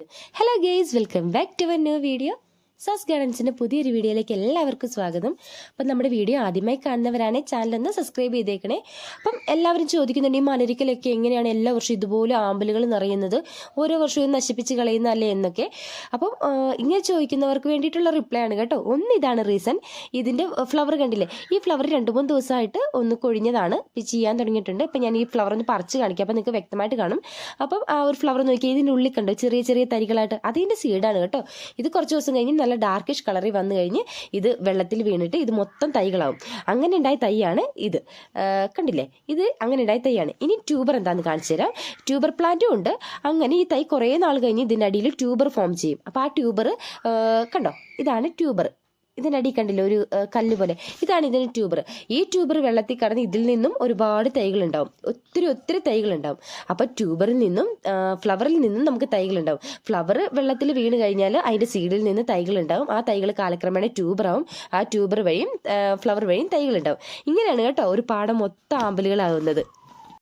hello guys welcome back to a new video. Sauce ഗാർഡൻസിന്റെ പുതിയൊരു വീഡിയോയിലേക്ക് എല്ലാവർക്കും സ്വാഗതം. അപ്പം നമ്മുടെ വീഡിയോ ആദ്യമായി കാണുന്നവരാണ് ചാനലൊന്ന് സബ്സ്ക്രൈബ് ചെയ്തേക്കണേ. അപ്പം എല്ലാവരും ചോദിക്കുന്നുണ്ട് ഈ മലരിക്കലൊക്കെ എങ്ങനെയാണ് എല്ലാ വർഷവും ഇതുപോലെ ആമ്പലുകൾ നിറയുന്നത്? ഓരോ വർഷവും നശിപ്പിച്ച് കളയുന്നതല്ലേ എന്നൊക്കെ. അപ്പം ഇങ്ങനെ ചോദിക്കുന്നവർക്ക് വേണ്ടിയിട്ടുള്ള റിപ്ലൈ ആണ് കേട്ടോ. ഒന്ന് ഇതാണ് റീസൺ ഇതിന്റെ ഫ്ലവർ കണ്ടില്ലേ? ഈ ഫ്ലവർ രണ്ട് മൂന്ന് ദിവസമായിട്ട് ഒന്ന് കൊഴിഞ്ഞതാണ്. ഇപ്പം ചെയ്യാൻ തുടങ്ങിയിട്ടുണ്ട്. അപ്പം ഞാൻ ഈ ഫ്ലവർ ഒന്ന് പറിച്ച് കാണിക്കാം. അപ്പം നിങ്ങൾക്ക് വ്യക്തമായിട്ട് കാണും. അപ്പം ആ ഒരു ഫ്ലവർ നോക്കി ഇതിന്റെ ഉള്ളിൽ കണ്ടോ? ചെറിയ ചെറിയ തരികളായിട്ട്. അതിന്റെ സീഡാണ് കേട്ടോ. ഇത് കുറച്ച് ദിവസം കഴിഞ്ഞ് നല്ല ഡാർക്കിഷ് കളറിൽ വന്നു കഴിഞ്ഞ് ഇത് വെള്ളത്തിൽ വീണിട്ട് ഇത് മൊത്തം തൈകളാവും. അങ്ങനെ ഉണ്ടായ തൈയാണ് ഇത്. കണ്ടില്ലേ? ഇത് അങ്ങനെ ഉണ്ടായ തൈയാണ്. ഇനി ട്യൂബർ എന്താണെന്ന് കാണിച്ചു തരാം. ട്യൂബർ പ്ലാന്റും ഉണ്ട്. അങ്ങനെ ഈ തൈ കുറേ നാൾ കഴിഞ്ഞ് ഇതിന്റെ അടിയിൽ ട്യൂബർ ഫോം ചെയ്യും. അപ്പോൾ ആ ട്യൂബർ കണ്ടോ? ഇതാണ് ട്യൂബർ. ഇതിന്റെ അടി കണ്ടില്ലേ ഒരു കല്ല് പോലെ. ഇതാണ് ഇതിന് ട്യൂബർ. ഈ ട്യൂബർ വെള്ളത്തിൽ കടന്ന് ഇതിൽ നിന്നും ഒരുപാട് തൈകൾ ഉണ്ടാവും ഒത്തിരി ഒത്തിരി തൈകൾ ഉണ്ടാവും അപ്പോൾ ട്യൂബറിൽ നിന്നും ഫ്ലവറിൽ നിന്നും നമുക്ക് തൈകൾ ഉണ്ടാവും ഫ്ലവർ വെള്ളത്തിൽ വീണ് കഴിഞ്ഞാൽ അതിന്റെ സീഡിൽ നിന്ന് തൈകൾ ഉണ്ടാവും ആ തൈകൾ കാലക്രമേണ ട്യൂബറാവും. ആ ട്യൂബർ വഴിയും ഫ്ലവർ വഴിയും തൈകൾ ഉണ്ടാവും ഇങ്ങനെയാണ് കേട്ടോ ഒരു പാടം മൊത്തം ആമ്പലുകളാകുന്നത്.